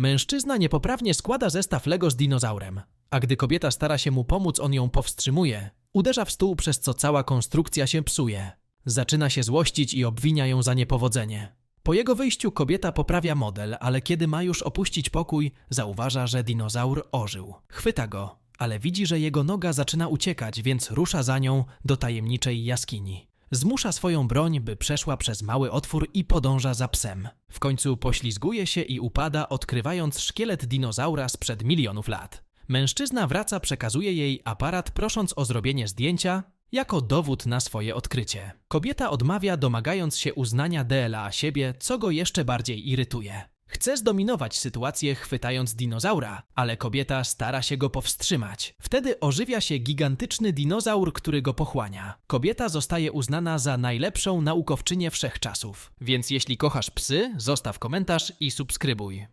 Mężczyzna niepoprawnie składa zestaw Lego z dinozaurem, a gdy kobieta stara się mu pomóc, on ją powstrzymuje. Uderza w stół, przez co cała konstrukcja się psuje. Zaczyna się złościć i obwinia ją za niepowodzenie. Po jego wyjściu kobieta poprawia model, ale kiedy ma już opuścić pokój, zauważa, że dinozaur ożył. Chwyta go, ale widzi, że jego noga zaczyna uciekać, więc rusza za nią do tajemniczej jaskini. Zmusza swoją broń, by przeszła przez mały otwór i podąża za psem. W końcu poślizguje się i upada, odkrywając szkielet dinozaura sprzed milionów lat. Mężczyzna wraca, przekazuje jej aparat, prosząc o zrobienie zdjęcia jako dowód na swoje odkrycie. Kobieta odmawia, domagając się uznania DLA siebie, co go jeszcze bardziej irytuje. Chce zdominować sytuację, chwytając dinozaura, ale kobieta stara się go powstrzymać. Wtedy ożywia się gigantyczny dinozaur, który go pochłania. Kobieta zostaje uznana za najlepszą naukowczynię wszechczasów. Więc jeśli kochasz psy, zostaw komentarz i subskrybuj.